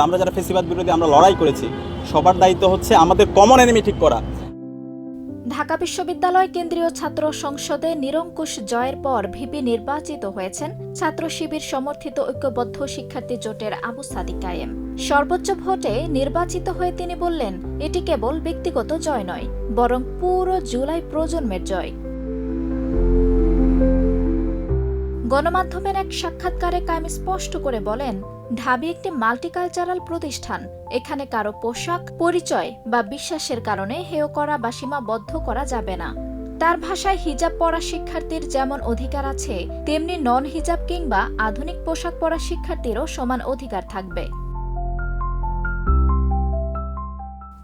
আমরা যারা ফেসিবাদ বিরোধী আমরা লড়াই করেছি, সবার দায়িত্ব হচ্ছে আমাদের কমন এনিমি ঠিক করা। ঢাকা বিশ্ববিদ্যালয় কেন্দ্রীয় ছাত্র সংসদে নিরঙ্কুশ জয়ের পর ভিপি নির্বাচিত হয়েছেন ছাত্র শিবির সমর্থিত ঐক্যবদ্ধ শিক্ষার্থী জোটের আবু সাদিক কায়েম। সর্বোচ্চ ভোটে নির্বাচিত হয়ে তিনি বললেন, এটি কেবল ব্যক্তিগত জয় নয়, বরং পুরো জুলাই প্রজন্মের জয়। গণমাধ্যমের এক সাক্ষাৎকারে কায়েম স্পষ্ট করে বলেন ঢাবি একটি মাল্টিকালচারাল প্রতিষ্ঠান। এখানে কারও পোশাক, পরিচয় বা বিশ্বাসের কারণে হেয় করা বা সীমাবদ্ধ করা যাবে না। তার ভাষায় হিজাব পরা শিক্ষার্থীর যেমন অধিকার আছে, তেমনি নন হিজাব কিংবা আধুনিক পোশাক পরা শিক্ষার্থীরও সমান অধিকার থাকবে।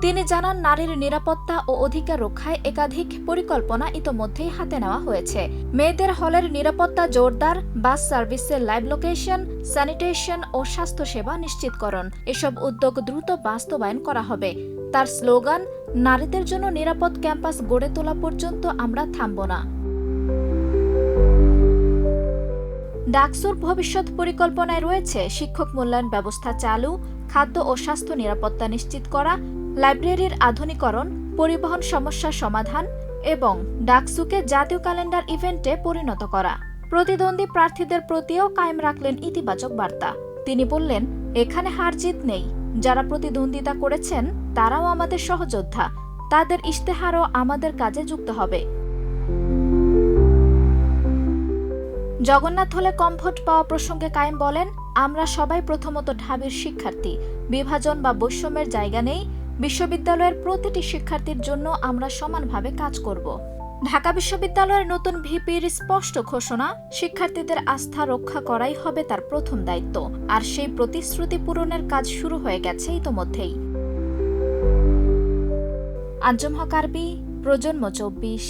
তিনি জানান, নারীর নিরাপত্তা ও অধিকার রক্ষায় একাধিক পরিকল্পনা ইতোমধ্যেই হাতে নেওয়া হয়েছে। মেয়েদের হলের নিরাপত্তা জোরদার, বাস সার্ভিসের লাইভ লোকেশন, স্যানিটেশন ও স্বাস্থ্যসেবা নিশ্চিতকরণ। এসব উদ্যোগ দ্রুত বাস্তবায়ন করা হবে। তার স্লোগান, নারীদের জন্য নিরাপদ ক্যাম্পাস গড়ে তোলা পর্যন্ত আমরা থামব না। ডাকসুর ভবিষ্যৎ পরিকল্পনায় রয়েছে শিক্ষক মূল্যায়ন ব্যবস্থা চালু, খাদ্য ও স্বাস্থ্য নিরাপত্তা নিশ্চিত করা লাইব্রেরির আধুনিকরণ, পরিবহন সমস্যার সমাধান এবং ডাকসুকে জাতীয় ক্যালেন্ডার ইভেন্টে পরিণত করা। প্রতিদ্বন্দ্বী প্রার্থীদের প্রতিও কায়েম রাখলেন ইতিবাচক বার্তা। তিনি বললেন, এখানে হার জিত নেই। যারা প্রতিদ্বন্দ্বিতা করেছেন, তারাও আমাদের সহযোদ্ধা। তাদের ইশতেহারও আমাদের কাজে যুক্ত হবে। জগন্নাথ হলে কম ভোট পাওয়া প্রসঙ্গে কায়েম বলেন, আমরা সবাই প্রথমত ঢাবির শিক্ষার্থী। বিভাজন বা বৈষম্যের জায়গা নেই। বিশ্ববিদ্যালয়ের প্রতিটি শিক্ষার্থীর জন্য আমরা সমানভাবে কাজ করব। ঢাকা বিশ্ববিদ্যালয়ের নতুন ভিপির স্পষ্ট ঘোষণা, শিক্ষার্থীদের আস্থা রক্ষা করাই হবে তার প্রথম দায়িত্ব। আর সেই প্রতিশ্রুতি পূরণের কাজ শুরু হয়ে গেছে ইতোমধ্যেই। আঞ্জুম হক আরবি, প্রজন্ম চব্বিশ।